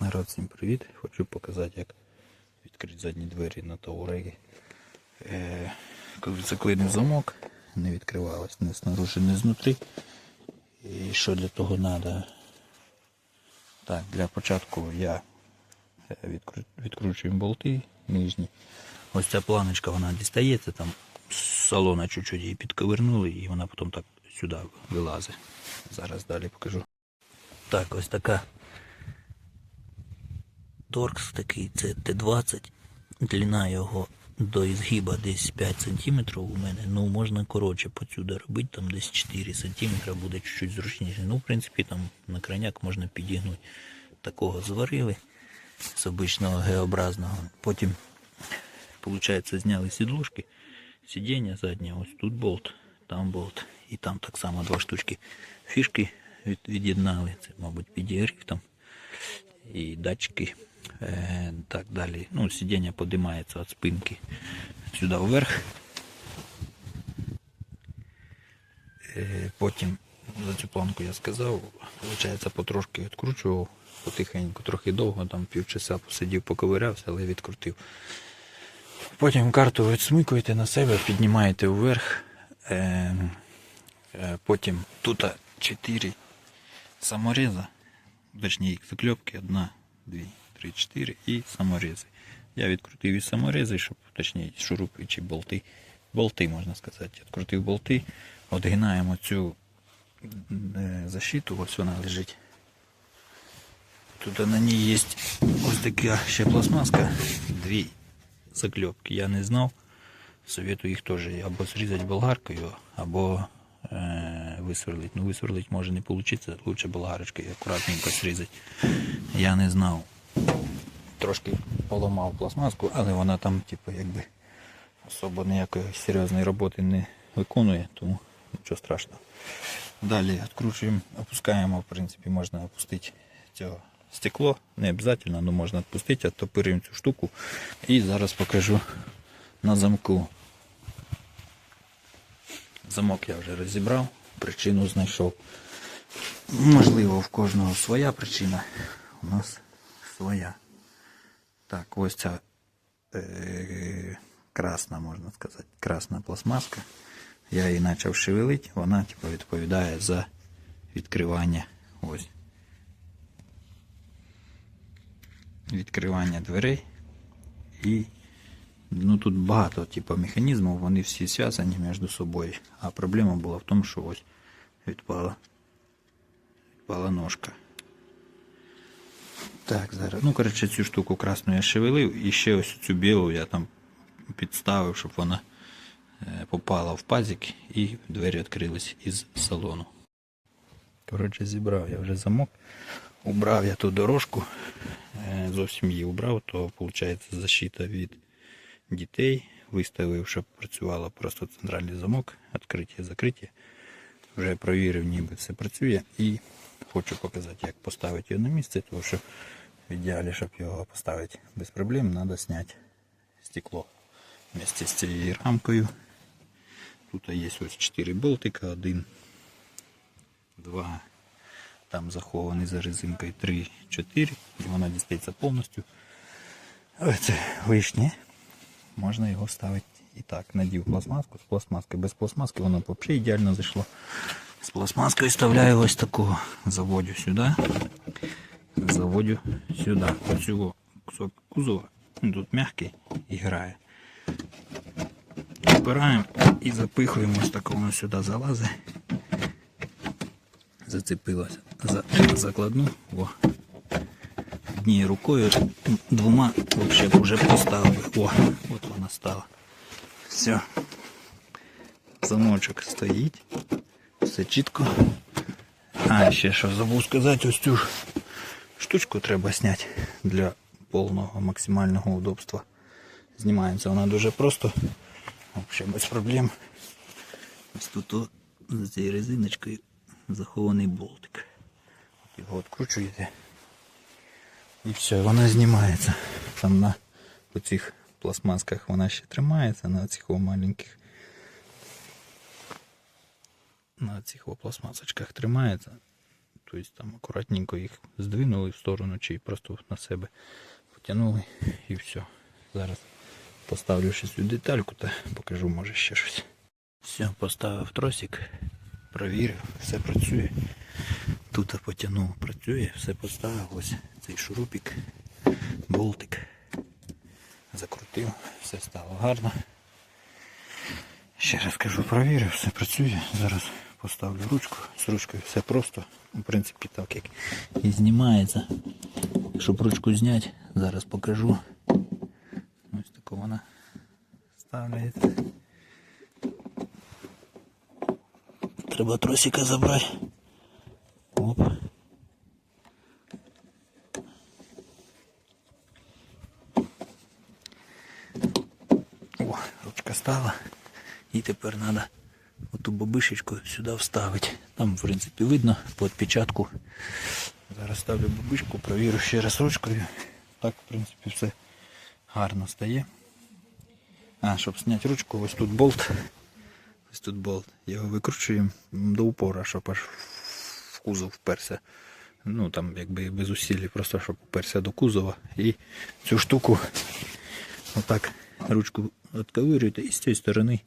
Народ, всім привіт! Хочу показати, як відкрити задні двері на Таурегі. Е, коли заклинив замок, не відкривалось ні снаружи, ні знутрі. І що для того треба? Так, для початку я е, відкру- відкручую болти нижні. Ось ця планочка вона дістається, там з салона чуть-чуть її підковернули і вона потім так сюди вилазить. Зараз далі покажу. Так, ось така торкс такий, це Т-20. Длина його до ізгиба десь 5 см у мене. Ну, можна коротше посюди робити, там десь 4 см буде чуть-чуть зручніше. Ну, в принципі, там на крайняк можна підігнути. Такого зварили з обичного Г-образного. Потім, виходить, зняли сідлушки, сидіння заднє, ось тут болт, там болт. І там так само два штучки фішки від, від'єднали. Це, мабуть, підігрів там і датчики. Е, так далі. Ну, сидіння подимається від спинки сюди вверх. Е, потім за цю планку я сказав, виходить, потрошки відкручував, потихеньку, трохи довго, там півчаса посидів, поковирявся, але відкрутив. Потім карту відсмикуєте на себе, піднімаєте вверх. Е, потім тут 4 самореза, точніше їх закльопки, одна, дві, три, чотири і саморези. Я відкрутив і саморези, щоб точніше шурупи чи болти. Болти, можна сказати. Відкрутив болти, одгинаємо цю е, защиту, ось вона лежить. Тут на ній є ось така ще пластмаска, дві закльопки. Я не знав. Советую їх теж або зрізати болгаркою, або е, висверлити. Ну, висверлити може не вийде, лучше болгарочкою акуратненько зрізати. Я не знав. Трошки поламав пластмаску, але вона там, типу, якби особо ніякої серйозної роботи не виконує, тому нічого страшного. Далі відкручуємо, опускаємо, в принципі, можна опустити цього стекло, не обов'язково, але можна відпустити, оттопирюємо цю штуку і зараз покажу на замку. Замок я вже розібрав, причину знайшов. Можливо, в кожного своя причина, у нас своя. Так, ось ця е, красна, можна сказати, красна пластмаска. Я її почав шевелити, вона типу, відповідає за відкривання. Ось. Відкривання дверей. І ну, тут багато типу, механізмів, вони всі зв'язані між собою. А проблема була в тому, що ось відпала, відпала ножка. Так, зараз. Ну, коротше, цю штуку красну я шевелив і ще ось цю білу я там підставив, щоб вона е, попала в пазик і двері відкрились із салону. Коротше, зібрав я вже замок. Убрав я ту дорожку, е, зовсім її убрав, то виходить защита від дітей. Виставив, щоб працювало просто центральний замок, відкриття закриття. Вже провірив, ніби все працює і хочу показати, як поставити його на місце, тому що в ідеалі, щоб його поставити без проблем, треба зняти стекло вместе з цією рамкою. Тут є ось 4 болтика, один, два, там захований за резинкою 3, 4, і вона дістається повністю. Оце вишнє. Можна його ставити і так. Надів пластмаску з пластмаски. Без пластмаски воно взагалі ідеально зайшло. З пластмаскою вставляю ось такого. Заводю сюди. Заводю сюди. Оцього кусок кузова. Тут м'який і грає. Впираємо і запихуємо ось так воно сюди залазить. Зацепилося за закладну. О. Однією рукою, двома взагалі вже поставили. О, от вона стала. Все. Замочок стоїть. Все чітко. А, ще що забув сказати, ось цю ж штучку треба зняти для повного максимального удобства. Знімається вона дуже просто. Взагалі без проблем. Ось тут о, за цією резиночкою захований болтик. Його відкручуєте. І все, вона знімається. Там на цих пластмасках вона ще тримається, на цих маленьких. На цих пластмасочках тримається. Тобто там акуратненько їх здвинули в сторону чи просто на себе потягнули і все. Зараз поставлю ще цю детальку та покажу, може ще щось. Все, поставив тросик, провірив, все працює. Тут потягнув, працює, все поставив. Ось цей шурупик, болтик. Закрутив, все стало гарно. Ще раз кажу, провірив, все працює. Зараз поставлю ручку. З ручкою все просто. В принципі, так як і знімається. Щоб ручку зняти, зараз покажу. Ось таку вона ставляється. Треба тросика забрати. Оп. О, ручка стала. І тепер треба оту бабишечку сюди вставити. Там, в принципі, видно по відпечатку. Зараз ставлю бабишку, провірю ще раз ручкою. Так, в принципі, все гарно стає. А, щоб зняти ручку, ось тут болт. Ось тут болт. Його викручуємо до упора, щоб аж в кузов вперся. Ну там якби без усіль, просто щоб вперся до кузова. І цю штуку отак ручку відковирюєте і з цієї сторони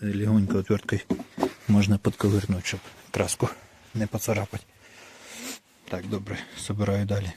легонько отверткою можна подковирнути, щоб краску не поцарапати. Так, добре, собираю далі.